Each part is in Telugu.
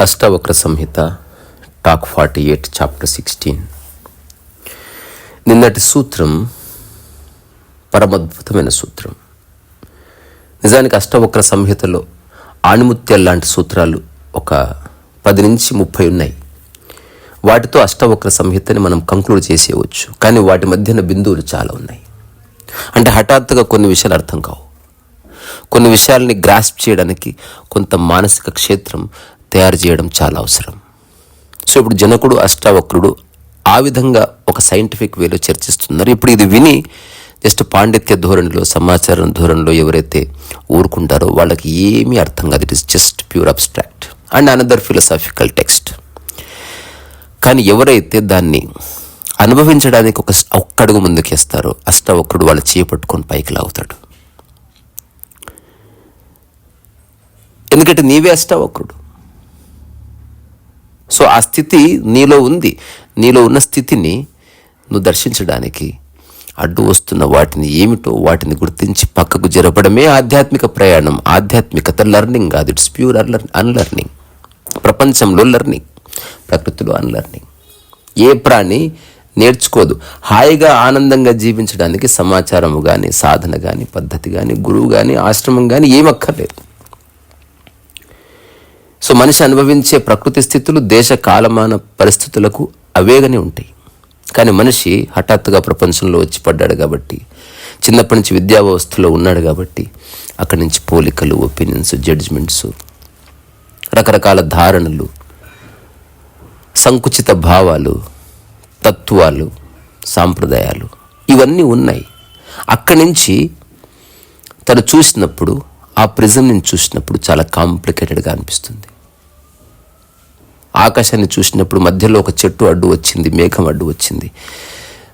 Ashtavakra Samhita talk forty eight chapter sixteen. నిన్నటి సూత్రం పరమద్భుతమైన సూత్రం. నిజానికి అష్టవక్ర సంహితలో ఆణిముత్యాలు లాంటి సూత్రాలు ఒక పది నుంచి ముప్పై ఉన్నాయి. వాటితో అష్టవక్ర సంహితని మనం కంక్లూడ్ చేసేయవచ్చు. కానీ వాటి మధ్యన బిందువులు చాలా ఉన్నాయి. అంటే హఠాత్తుగా కొన్ని విషయాలు అర్థం కావు. కొన్ని విషయాల్ని గ్రాస్ప్ చేయడానికి కొంత మానసిక క్షేత్రం తయారు చేయడం చాలా అవసరం. సో ఇప్పుడు జనకుడు అష్టావక్రుడు ఆ విధంగా ఒక సైంటిఫిక్ వేలో చర్చిస్తున్నారు. ఇప్పుడు ఇది విని జస్ట్ పాండిత్య ధోరణిలో సమాచారం ధోరణిలో ఎవరైతే ఊరుకుంటారో వాళ్ళకి ఏమీ అర్థం కాదు. It is just pure abstract and another philosophical text కానీ ఎవరైతే దాన్ని అనుభవించడానికి ఒక ఒక్కడుగు ముందుకేస్తారో. అష్టవక్రుడు వాళ్ళ చేపట్టుకొని పైకి లాగుతాడు. ఎందుకంటే నీవే అష్టవక్రుడు. సో ఆ స్థితి నీలో ఉంది. నీలో ఉన్న స్థితిని నువ్వు దర్శించడానికి అడ్డు వస్తున్న వాటిని ఏమిటో వాటిని గుర్తించి పక్కకు జరపడమే ఆధ్యాత్మిక ప్రయాణం. ఆధ్యాత్మికత లెర్నింగ్ కాదు. It's pure unlearning. ప్రపంచంలో లర్నింగ్. ప్రకృతిలో అన్లర్నింగ్. ఏ ప్రాణి నేర్చుకోదు. హాయిగా ఆనందంగా జీవించడానికి సమాచారము కానీ సాధన కానీ పద్ధతి కానీ గురువు కానీ ఆశ్రమం కానీ ఏమక్కర్లేదు. సో మనిషి అనుభవించే ప్రకృతి స్థితులు దేశ కాలమాన పరిస్థితులకు అవేగనే ఉంటాయి. కానీ మనిషి హఠాత్తుగా ప్రపంచంలో వచ్చి పడ్డాడు కాబట్టి చిన్నప్పటి నుంచి విద్యా వ్యవస్థలో ఉన్నాడు కాబట్టి అక్కడి నుంచి పోలికలు ఒపీనియన్స్ జడ్జ్మెంట్స్ రకరకాల ధారణలు సంకుచిత భావాలు తత్వాలు సాంప్రదాయాలు ఇవన్నీ ఉన్నాయి. అక్కడి నుంచి తను చూసినప్పుడు ఆ ప్రిజంని చూసినప్పుడు చాలా కాంప్లికేటెడ్గా అనిపిస్తుంది. ఆకాశాన్ని చూసినప్పుడు మధ్యలో ఒక చెట్టు అడ్డు వచ్చింది మేఘం అడ్డు వచ్చింది.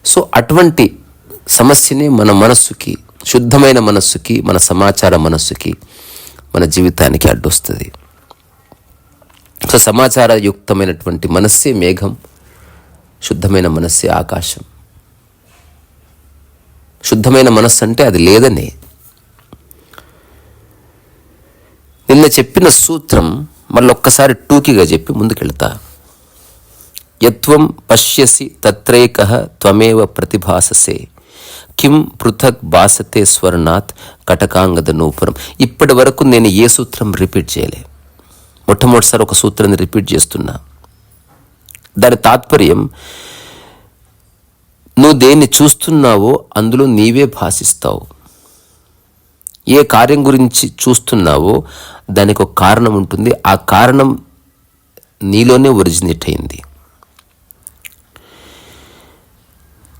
సో అటువంటి సమస్యని మన మనస్సుకి శుద్ధమైన మనస్సుకి మన సమాచార మనస్సుకి మన జీవితానికి అడ్డొస్తుంది. సో సమాచారయుక్తమైనటువంటి మనస్సే మేఘం. శుద్ధమైన మనస్సే ఆకాశం. శుద్ధమైన మనస్సు అంటే అది లేదనే. నిన్న చెప్పిన సూత్రం మళ్ళొక్కసారి టూకిగా టూకీగా చెప్పి ముందుకెళ్తా. యత్వం పశ్యసి తత్రైక త్వమేవ ప్రతిభాససే. కిం పృథక్ భాసతే స్వర్ణాత్ కటకాంగద నూపురం ఇప్పటి వరకు నేను ఏ సూత్రం రిపీట్ చేయలే. మొట్టమొదటిసారి ఒక సూత్రాన్ని రిపీట్ చేస్తున్నా. దాని తాత్పర్యం నువ్వు దేన్ని చూస్తున్నావో అందులో నీవే భాషిస్తావు. ఏ కార్యం గురించి చూస్తున్నావో దానికి ఒక కారణం ఉంటుంది. ఆ కారణం నీలోనే ఒరిజినేట్ అయింది.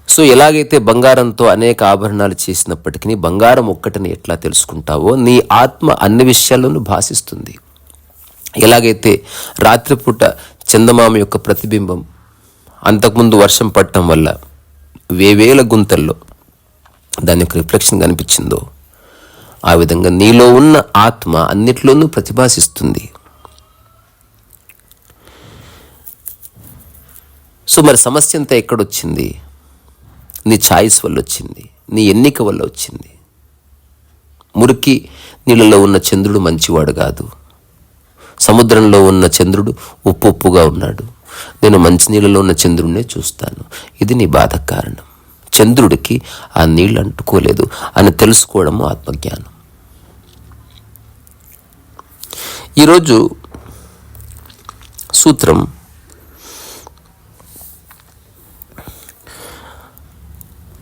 సో ఎలాగైతే బంగారంతో అనేక ఆభరణాలు చేసినప్పటికీ బంగారం ఒక్కటిని ఎట్లా తెలుసుకుంటావో నీ ఆత్మ అన్ని విషయాల్లోనూ భాషిస్తుంది. ఎలాగైతే రాత్రిపూట చందమామ యొక్క ప్రతిబింబం అంతకుముందు వర్షం పడటం వల్ల వేవేల గుంతల్లో దాని యొక్క రిఫ్లెక్షన్ కనిపించిందో ఆ విధంగా నీలో ఉన్న ఆత్మ అన్నిట్లోనూ ప్రతిభాసిస్తుంది. సో మరి సమస్య అంతా ఎక్కడొచ్చింది? నీ ఛాయిస్ వల్ల వచ్చింది నీ ఎన్నిక వల్ల వచ్చింది మురికి నీళ్ళలో ఉన్న చంద్రుడు మంచివాడు కాదు. సముద్రంలో ఉన్న చంద్రుడు ఉప్పు ఉప్పుగా ఉన్నాడు. నేను మంచినీళ్ళలో ఉన్న చంద్రుడినే చూస్తాను. ఇది నీ బాధ కారణం. చంద్రుడికి ఆ నీళ్ళు అంటుకోలేదు అని తెలుసుకోవడం ఆత్మజ్ఞానం. ఈరోజు సూత్రం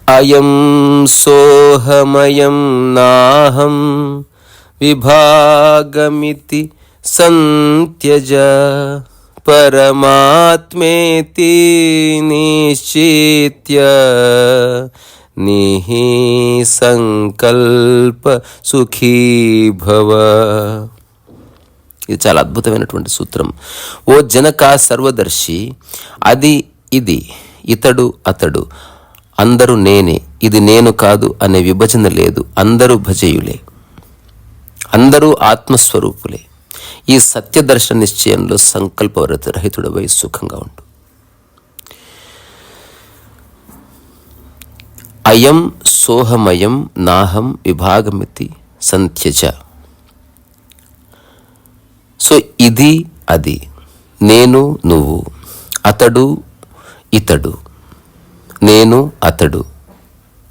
అయం సోహమయం నాహం విభాగమితి సంత్యజ పరమాత్మేతి నిశ్చిత్య నిహి సంకల్ప సుఖీ భవ ఇది చాలా అద్భుతమైనటువంటి సూత్రం. ఓ జనక సర్వదర్శి అది ఇది ఇతడు అతడు అందరూ నేనే ఇది నేను కాదు అనే విభజన లేదు అందరూ భజయులే అందరూ ఆత్మస్వరూపులే. ఈ సత్యదర్శన నిశ్చయంలో సంకల్ప రహితుడవై సుఖంగా ఉండు. అయం సోహమయం నాహం విభాగమితి సంత్యజ. సో ఇది అది. నేను నువ్వు అతడు ఇతడు నేను అతడు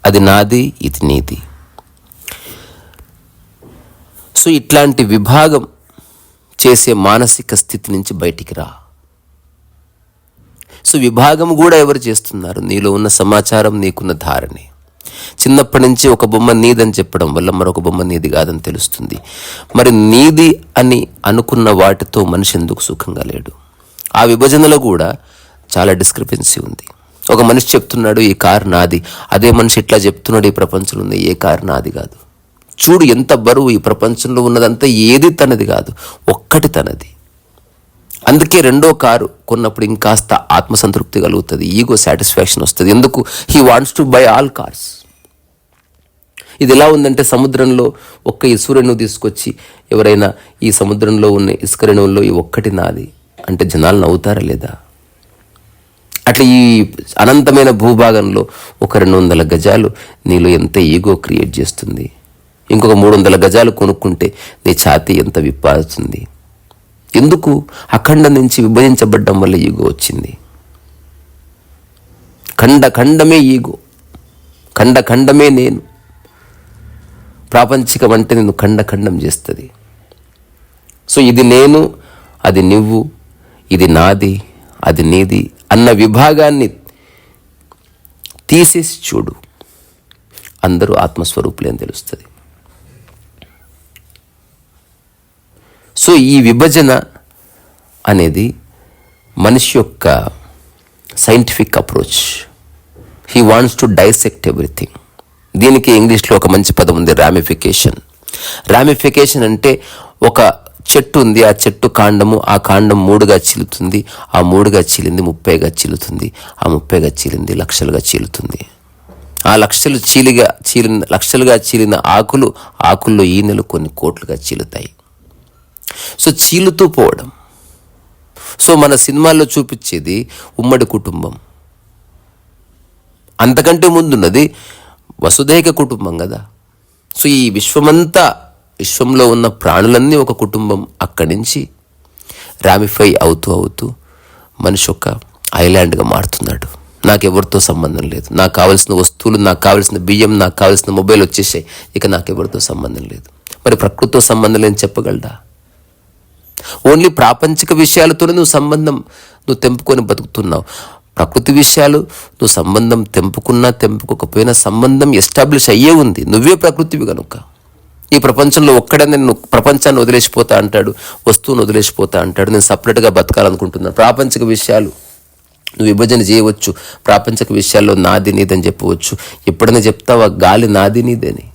అది నాది ఇది నీది. సో ఇట్లాంటి విభాగం చేసే మానసిక స్థితి నుంచి బయటికి రా. సో విభాగం కూడా ఎవరు చేస్తున్నారు? నీలో ఉన్న సమాచారం నీకున్న ధారణే. చిన్నప్పటి నుంచి ఒక బొమ్మ నీదని చెప్పడం వల్ల మరొక బొమ్మ నీది కాదని తెలుస్తుంది. మరి నీది అని అనుకున్న వాటితో మనిషి ఎందుకు సుఖంగా లేడు? ఆ విభజనలో కూడా చాలా డిస్క్రిపెన్సీ ఉంది. ఒక మనిషి చెప్తున్నాడు ఈ కారు నాది. అదే మనిషి ఇట్లా చెప్తున్నాడు ఈ ప్రపంచంలో ఉంది ఏ కారు నాది కాదు. చూడు ఎంత బరువు ఈ ప్రపంచంలో ఉన్నదంతా ఏది తనది కాదు ఒక్కటి తనది. అందుకే రెండో కారు కొన్నప్పుడు ఇంకాస్త ఆత్మసంతృప్తి కలుగుతుంది ఈగో సాటిస్ఫాక్షన్ వస్తుంది. ఎందుకు? He wants to buy all cars ఇది ఎలా ఉందంటే సముద్రంలో ఒక్క ఇసుక తీసుకొచ్చి ఎవరైనా ఈ సముద్రంలో ఉన్న ఇసుక రేణువుల్లో ఈ ఒక్కటి నాది అంటే జనాలు నవ్వుతారా లేదా? అట్లా ఈ అనంతమైన భూభాగంలో ఒక రెండు వందల గజాలు నీలో ఎంత ఈగో క్రియేట్ చేస్తుంది? ఇంకొక మూడు వందల గజాలు కొనుక్కుంటే నీ ఛాతీ ఎంత విప్పాల్సింది? ఎందుకు అఖండం నుంచి విభజించబడ్డం వల్ల ఈగో వచ్చింది? ఖండ ఖండమే ఈగో. ఖండ ఖండమే నేను. ప్రాపంచికం అంటే నేను ఖండ ఖండం చేస్తుంది. సో ఇది నేను అది నువ్వు ఇది నాది అది నీది అన్న విభాగాన్ని తీసేసి చూడు. అందరూ ఆత్మస్వరూపులే అని తెలుస్తుంది. సో ఈ విభజన అనేది మనిషి యొక్క scientific approach. He wants to dissect everything దీనికి ఇంగ్లీష్లో ఒక మంచి పదం ఉంది రామిఫికేషన్ రామిఫికేషన్ అంటే ఒక చెట్టు ఉంది ఆ చెట్టు కాండము ఆ కాండం మూడుగా చీలుతుంది ఆ మూడుగా చీలింది ముప్పైగా చీలుతుంది ఆ ముప్పైగా చీలింది లక్షలుగా చీలుతుంది. ఆ లక్షలు చీలిగా చీలిన లక్షలుగా చీలిన ఆకులు ఆకుల్లో ఈనెలు కొన్ని కోట్లుగా చీలుతాయి. సో చీలుతూ పోవడం. సో మన సినిమాల్లో చూపించేది ఉమ్మడి కుటుంబం. అంతకంటే ముందున్నది వసుదైక కుటుంబం కదా. సో ఈ విశ్వమంతా విశ్వంలో ఉన్న ప్రాణులన్నీ ఒక కుటుంబం అక్కడి నుంచి రామిఫై అవుతూ అవుతూ మనిషి ఒక ఐలాండ్గా మారుతున్నాడు. నాకు ఎవరితో సంబంధం లేదు. నాకు కావాల్సిన వస్తువులు నాకు కావాల్సిన బియ్యం నాకు కావాల్సిన మొబైల్ వచ్చేసాయి. ఇక నాకు ఎవరితో సంబంధం లేదు. మరి ప్రకృతితో సంబంధం లేని చెప్పగలడా? ఓన్లీ ప్రాపంచిక విషయాలతోనే నువ్వు సంబంధం నువ్వు తెంపుకొని బతుకుతున్నావు. ప్రకృతి విషయాలు నువ్వు సంబంధం తెంపుకున్నా తెంపుకోకపోయినా సంబంధం ఎస్టాబ్లిష్ అయ్యే ఉంది. నువ్వే ప్రకృతివి కనుక ఈ ప్రపంచంలో ఒక్కడే నేను ప్రపంచాన్ని వదిలేసిపోతా అంటాడు వస్తువును వదిలేసిపోతా అంటాడు నేను సపరేట్గా బతకాలనుకుంటున్నాను. ప్రాపంచిక విషయాలు నువ్వు విభజన చేయవచ్చు. ప్రాపంచిక విషయాల్లో నాది నీదని చెప్పవచ్చు. ఎప్పుడైనా చెప్తావా గాలి నాది నీదని?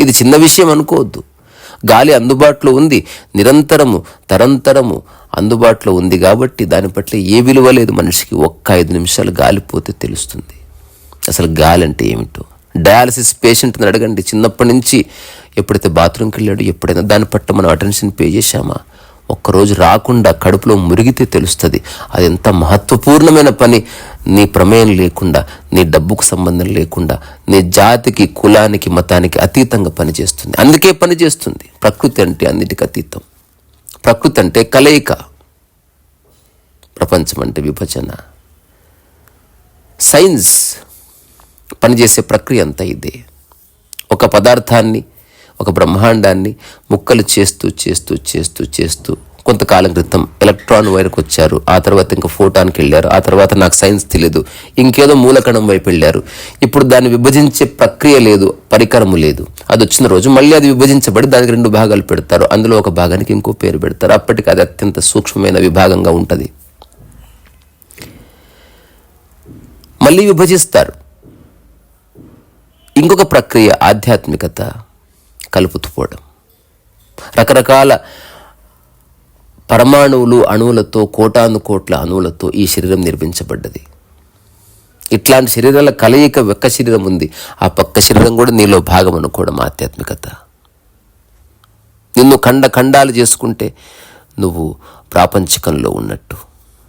ఇది చిన్న విషయం అనుకోవద్దు. గాలి అందుబాటులో ఉంది నిరంతరము తరంతరము అందుబాటులో ఉంది కాబట్టి దాని పట్ల ఏ విలువ లేదు. మనిషికి ఒక్క ఐదు నిమిషాలు గాలిపోతే తెలుస్తుంది. అసలు గాలి అంటే ఏమిటో? డయాలసిస్ పేషెంట్ని అడగండి. చిన్నప్పటి నుంచి ఎప్పుడైతే బాత్రూమ్కి వెళ్ళాడు ఎప్పుడైనా దాని పట్ల మనం అటెన్షన్ పే చేశామా? ఒక్కరోజు రాకుండా కడుపులో మురిగితే తెలుస్తుంది. అది ఎంత మహత్వపూర్ణమైన పని. నీ ప్రమేయం లేకుండా నీ డబ్బుకు సంబంధం లేకుండా నీ జాతికి కులానికి మతానికి అతీతంగా పనిచేస్తుంది. అందుకే పనిచేస్తుంది. ప్రకృతి అంటే అన్నిటికీ అతీతం. ప్రకృతి అంటే కలయిక. ప్రపంచం అంటే విభజన. సైన్స్ పనిచేసే ప్రక్రియ అంతా ఇదే. ఒక పదార్థాన్ని ఒక బ్రహ్మాండాన్ని ముక్కలు చేస్తూ చేస్తూ చేస్తూ చేస్తూ కొంతకాలం క్రితం ఎలక్ట్రాన్ వైర్కి వచ్చారు. ఆ తర్వాత ఇంకా ఫోటాన్కి వెళ్ళారు. ఆ తర్వాత నాకు సైన్స్ తెలియదు ఇంకేదో మూలకణం వైపు వెళ్ళారు. ఇప్పుడు దాన్ని విభజించే ప్రక్రియ లేదు పరికరము లేదు. అది వచ్చిన రోజు మళ్ళీ అది విభజించబడి దానికి రెండు భాగాలు పెడతారు. అందులో ఒక భాగానికి ఇంకో పేరు పెడతారు. అప్పటికి అది అత్యంత సూక్ష్మమైన విభాగంగా ఉంటుంది. మళ్ళీ విభజిస్తారు. ఇంకొక ప్రక్రియ ఆధ్యాత్మికత. కలుపుతుపోవడం. రకరకాల పరమాణువులు అణువులతో కోటాను కోట్ల అణువులతో ఈ శరీరం నిర్మించబడ్డది. ఇట్లాంటి శరీరాల కలయిక ఒక్క శరీరం ఉంది. ఆ పక్క శరీరం కూడా నీలో భాగం అనుకోవడం ఆధ్యాత్మికత. నిన్ను ఖండ ఖండాలు చేసుకుంటే నువ్వు ప్రాపంచికంలో ఉన్నట్టు.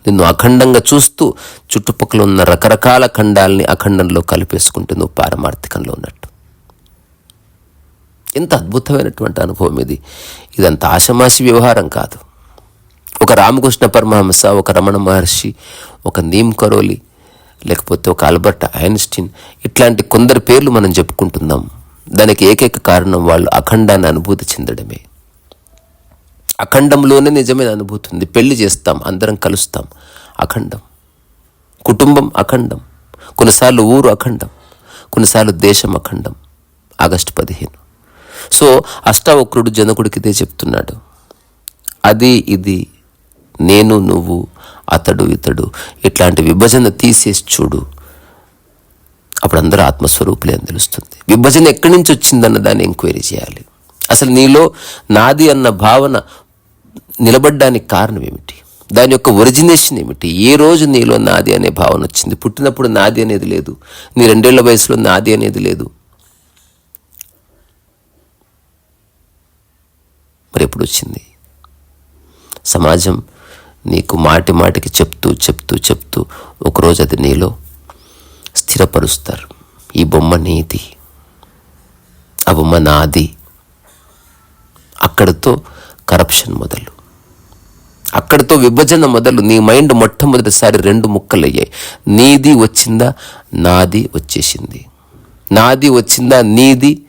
నిన్ను అఖండంగా చూస్తూ చుట్టుపక్కల ఉన్న రకరకాల ఖండాల్ని అఖండంలో కలిపేసుకుంటే నువ్వు పారమార్థికంలో ఉన్నట్టు. ఎంత అద్భుతమైనటువంటి అనుభవం ఇది. ఇదంత ఆషమాషి వ్యవహారం కాదు. ఒక రామకృష్ణ పరమహంస ఒక రమణ మహర్షి ఒక నీమ్ కరోలి లేకపోతే ఒక ఆల్బర్ట్ ఐన్స్టీన్ ఇట్లాంటి కొందరు పేర్లు మనం చెప్పుకుంటున్నాం. దానికి ఏకైక కారణం వాళ్ళు అఖండాన్ని అనుభూతి చెందడమే. అఖండంలోనే నిజమైన అనుభూతి ఉంది పెళ్ళి చేస్తాం అందరం కలుస్తాం. అఖండం. కుటుంబం అఖండం. కొన్నిసార్లు ఊరు అఖండం. కొన్నిసార్లు దేశం అఖండం. ఆగస్టు పదిహేను. సో అష్టావక్రుడు జనకుడికిదే చెప్తున్నాడు. అది ఇది నేను నువ్వు అతడు ఇతడు ఇట్లాంటి విభజన తీసేసి చూడు. అప్పుడు అందరూ ఆత్మస్వరూపులే అని తెలుస్తుంది. విభజన ఎక్కడి నుంచి వచ్చిందన్న దాన్ని ఎంక్వైరీ చేయాలి. అసలు నీలో నాది అన్న భావన నిలబడ్డానికి కారణం ఏమిటి? దాని యొక్క ఒరిజినేషన్ ఏమిటి? ఏ రోజు నీలో నాది అనే భావన వచ్చింది? పుట్టినప్పుడు నాది అనేది లేదు. నీ రెండేళ్ళ వయసులో నాది అనేది లేదు. మరి ఎప్పుడు వచ్చింది? సమాజం నీకు మాటి మాటికి చెప్తూ చెప్తూ చెప్తూ ఒకరోజు అది నీలో స్థిరపరుస్తారు. ఈ బొమ్మ నీది ఆ బొమ్మ నాది. అక్కడితో కరప్షన్ మొదలు. అక్కడితో విభజన మొదలు. నీ మైండ్ మొట్టమొదటిసారి రెండు ముక్కలయ్యాయి. నీది వచ్చిందా? నాది వచ్చేసింది. నాది వచ్చిందా? నీది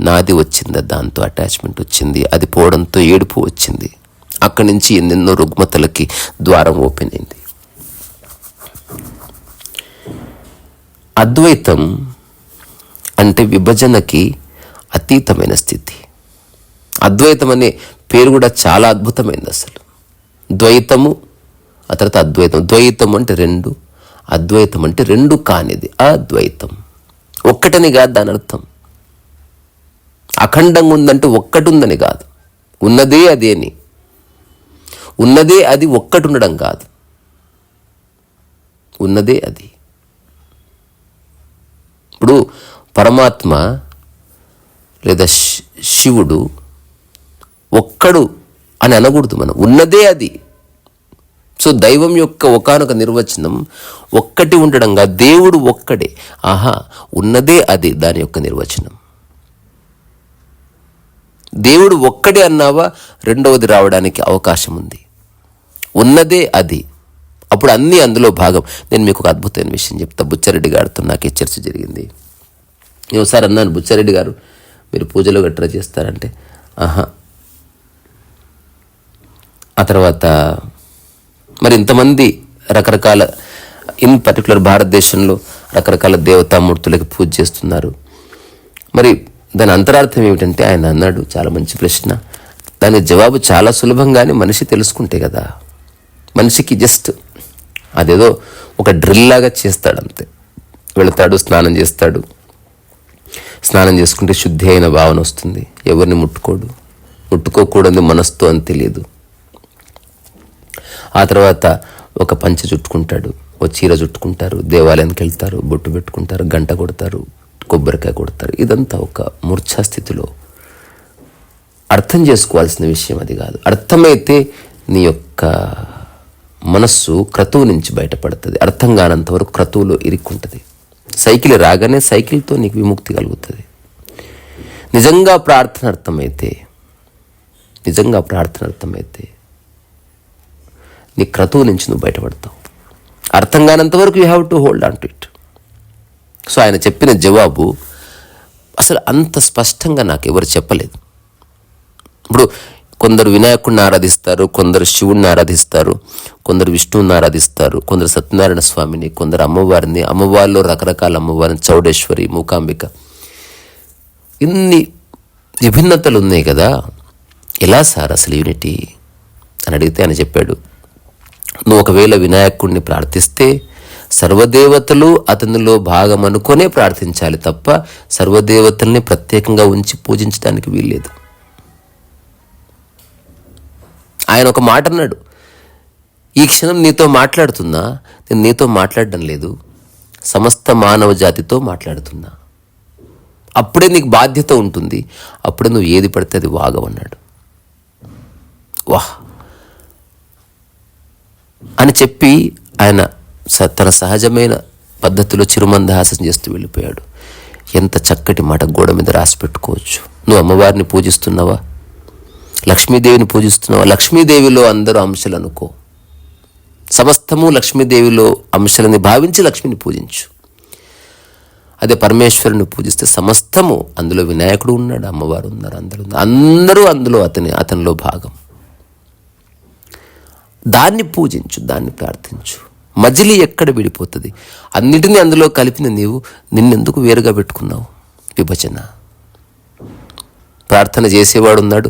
నాది వచ్చిందా దాంతో అటాచ్మెంట్ వచ్చింది అది పోవడంతో ఏడుపు వచ్చింది. అక్కడి నుంచి ఎన్నెన్నో రుగ్మతలకి ద్వారం ఓపెన్ అయింది. అద్వైతం అంటే విభజనకి అతీతమైన స్థితి. అద్వైతం అనే పేరు కూడా చాలా అద్భుతమైంది అసలు. ద్వైతము ఆ తర్వాత అద్వైతం. ద్వైతం అంటే రెండు అద్వైతం అంటే రెండు కానిది. అద్వైతం. ఒక్కటని కాదు దాని అర్థం అఖండంగా ఉందంటే ఒక్కటి ఉందని కాదు. ఉన్నదే అదే అని. ఉన్నదే అది ఒక్కటి ఉండడం కాదు. ఉన్నదే అది. ఇప్పుడు పరమాత్మ లేదా శివుడు ఒక్కడు అని అనకూడదు మనం. ఉన్నదే అది. సో దైవం యొక్క ఒకానొక నిర్వచనం ఒక్కటి ఉండడంగా దేవుడు ఒక్కడే. ఆహా ఉన్నదే అది దాని యొక్క నిర్వచనం. దేవుడు ఒక్కడే అన్నావా? రెండవది రావడానికి అవకాశం ఉంది ఉన్నదే అది. అప్పుడు అన్నీ అందులో భాగం. నేను మీకు ఒక అద్భుతమైన విషయం చెప్తా. బుచ్చారెడ్డి గారితో నాకు చర్చ జరిగింది. నేను ఒకసారి అన్నాను బుచ్చారెడ్డి గారు మీరు పూజలో గట్రా చేస్తారంటే. ఆహా. ఆ తర్వాత మరి ఇంతమంది రకరకాల ఇన్ పర్టికులర్ భారతదేశంలో రకరకాల దేవతామూర్తులకి పూజ చేస్తున్నారు. మరి దాని అంతరార్థం ఏమిటంటే ఆయన అన్నాడు చాలా మంచి ప్రశ్న. దాని జవాబు చాలా సులభంగానే మనిషి తెలుసుకుంటే కదా. మనిషికి జస్ట్ అదేదో ఒక డ్రిల్ లాగా చేస్తాడు అంతే వెళతాడు స్నానం చేస్తాడు. స్నానం చేసుకుంటే శుద్ధి అయిన భావన వస్తుంది. ఎవరిని ముట్టుకోడు. ముట్టుకోకూడదు మనస్తో అని తెలియదు. ఆ తర్వాత ఒక పంచ చుట్టుకుంటాడు. ఒక చీర చుట్టుకుంటారు. దేవాలయానికి వెళ్తారు. బొట్టు పెట్టుకుంటారు. గంట కొడతారు. కొబ్బరికాయ కొడతారు. ఇదంతా ఒక మూర్ఛా స్థితిలో అర్థం చేసుకోవాల్సిన విషయం అది కాదు. అర్థమైతే నీ యొక్క మనస్సు క్రతువు నుంచి బయటపడుతుంది. అర్థం కానంత వరకు క్రతువులో ఇరుక్కుంటుంది. సైకిల్ రాగానే సైకిల్తో నీకు విముక్తి కలుగుతుంది. నిజంగా ప్రార్థన అర్థమైతే నిజంగా ప్రార్థన అర్థమైతే నీ క్రతువు నుంచి నువ్వు బయటపడతావు. అర్థం కానంత వరకు you have to hold on to it so ఆయన చెప్పిన జవాబు అసలు అంత స్పష్టంగా నాకు ఎవరు చెప్పలేదు. ఇప్పుడు కొందరు వినాయకుడిని ఆరాధిస్తారు కొందరు శివుడిని ఆరాధిస్తారు కొందరు విష్ణువుని ఆరాధిస్తారు కొందరు సత్యనారాయణ స్వామిని కొందరు అమ్మవారిని అమ్మవారిలో రకరకాల అమ్మవారిని చౌడేశ్వరి మూకాంబిక. ఇన్ని విభిన్నతలు ఉన్నాయి కదా. ఎలా సార్ అసలు యూనిటీ? అని అడిగితే ఆయన చెప్పాడు నువ్వు ఒకవేళ వినాయకుడిని ప్రార్థిస్తే సర్వదేవతలు అతనిలో భాగం అనుకొనే ప్రార్థించాలి తప్ప సర్వదేవతల్ని ప్రత్యేకంగా ఉంచి పూజించడానికి వీల్లేదు. ఆయన ఒక మాట అన్నాడు. ఈ క్షణం నీతో మాట్లాడుతున్నా నేను నీతో మాట్లాడడం లేదు. సమస్త మానవ జాతితో మాట్లాడుతున్నా. అప్పుడే నీకు బాధ్యత ఉంటుంది. అప్పుడే నువ్వు ఏది పడితే అది వాగవన్నాడు వాహ్! అని చెప్పి ఆయన తన సహజమైన పద్ధతిలో చిరుమందహాసం చేస్తూ వెళ్ళిపోయాడు. ఎంత చక్కటి మాట గోడ మీద రాసి పెట్టుకోవచ్చు. నువ్వు అమ్మవారిని పూజిస్తున్నావా? లక్ష్మీదేవిని పూజిస్తున్నావా? లక్ష్మీదేవిలో అందరూ అంశలు అనుకో. సమస్తము లక్ష్మీదేవిలో అంశాలని భావించి లక్ష్మిని పూజించు. అదే పరమేశ్వరుని పూజిస్తే సమస్తము అందులో వినాయకుడు ఉన్నాడు అమ్మవారు ఉన్నారు అందరూ ఉన్నారు. అందరూ అందులో అతని అతనిలో భాగం. దాన్ని పూజించు దాన్ని ప్రార్థించు. మజిలీ ఎక్కడ విడిపోతుంది? అన్నిటినీ అందులో కలిపిన నీవు నిన్నెందుకు వేరుగా పెట్టుకున్నావు? విభజన. ప్రార్థన చేసేవాడు ఉన్నాడు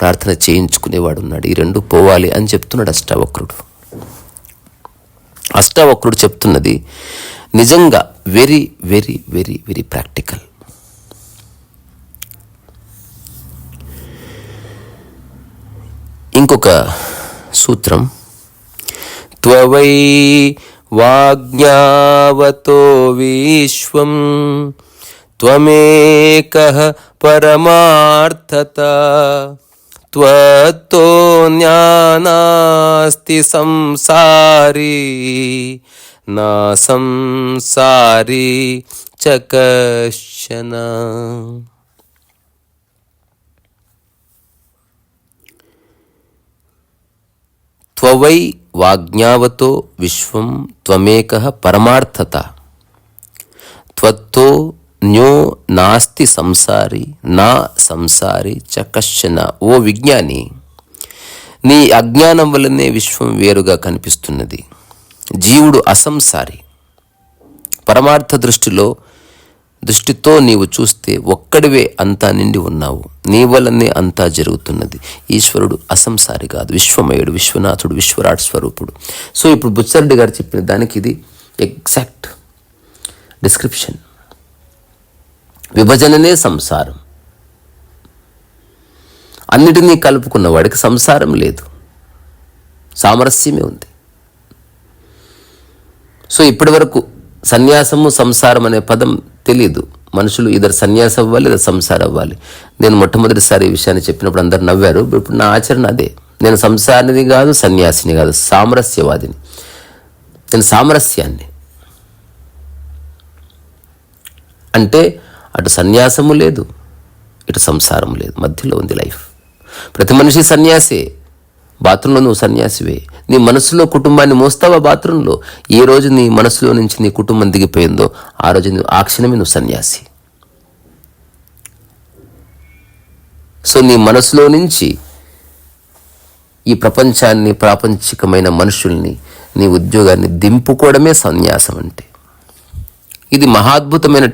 ప్రార్థన చేయించుకునేవాడు ఉన్నాడు ఈ రెండు పోవాలి అని చెప్తున్నాడు అష్టావక్రుడు. అష్టావక్రుడు చెప్తున్నది నిజంగా very very very very practical. ఇంకొక సూత్రం త్వవై వాజ్ఞావతో విశ్వం త్వమేక పరమార్థత త్వత్తో జ్ఞానాస్తి సంసారీ నా సంసారీ చ కశ్చన త్వవై వాజ్ఞావతో విశ్వం త్వమేక పరమార్థత. త్వత్తో న్యో నాస్తి సంసారి నా సంసారి చ కశ్చన. ఓ విజ్ఞాని నీ అజ్ఞానం వలనే విశ్వం వేరుగా కనిపిస్తున్నది. జీవుడు అసంసారి. పరమార్థ దృష్టిలో దృష్టితో నీవు చూస్తే ఒక్కడివే అంతా నిండి ఉన్నావు. నీ వల్లనే అంతా జరుగుతున్నది. ఈశ్వరుడు అసంసారి కాదు. విశ్వమయుడు విశ్వనాథుడు విశ్వరాట్ స్వరూపుడు. సో ఇప్పుడు బుచ్చరెడ్డి గారు చెప్పిన దానికి ఇది ఎగ్జాక్ట్ డిస్క్రిప్షన్. విభజననే సంసారం. అన్నిటినీ కలుపుకున్న వాడికి సంసారం లేదు. సామరస్యమే ఉంది. సో ఇప్పటి వరకు సన్యాసము సంసారం అనే పదం తెలియదు మనుషులు ఇద్దరు సన్యాసం అవ్వాలి లేదా సంసారం అవ్వాలి. నేను మొట్టమొదటిసారి ఈ విషయాన్ని చెప్పినప్పుడు అందరు నవ్వారు. ఇప్పుడు నా ఆచరణ అదే. నేను సంసారిని కాదు సన్యాసిని కాదు సామరస్యవాదిని. నేను సామరస్యాన్ని. అంటే అటు సన్యాసము లేదు ఇటు సంసారం లేదు. మధ్యలో ఉంది లైఫ్. ప్రతి మనిషి సన్యాసే. బాత్రూంలో నువ్వు సన్యాసివే. నీ మనసులో కుటుంబాన్ని మోస్తావా బాత్రూంలో? ఏ రోజు నీ మనసులో నుంచి నీ కుటుంబం దిగిపోయిందో ఆ రోజు నువ్వు ఆ క్షణమే నువ్వు సన్యాసి. సో నీ మనసులో నుంచి ఈ ప్రపంచాన్ని ప్రాపంచికమైన మనుషుల్ని నీ ఉద్యోగాన్ని దింపుకోవడమే సన్యాసం అంటే. ఇది మహాద్భుతమైన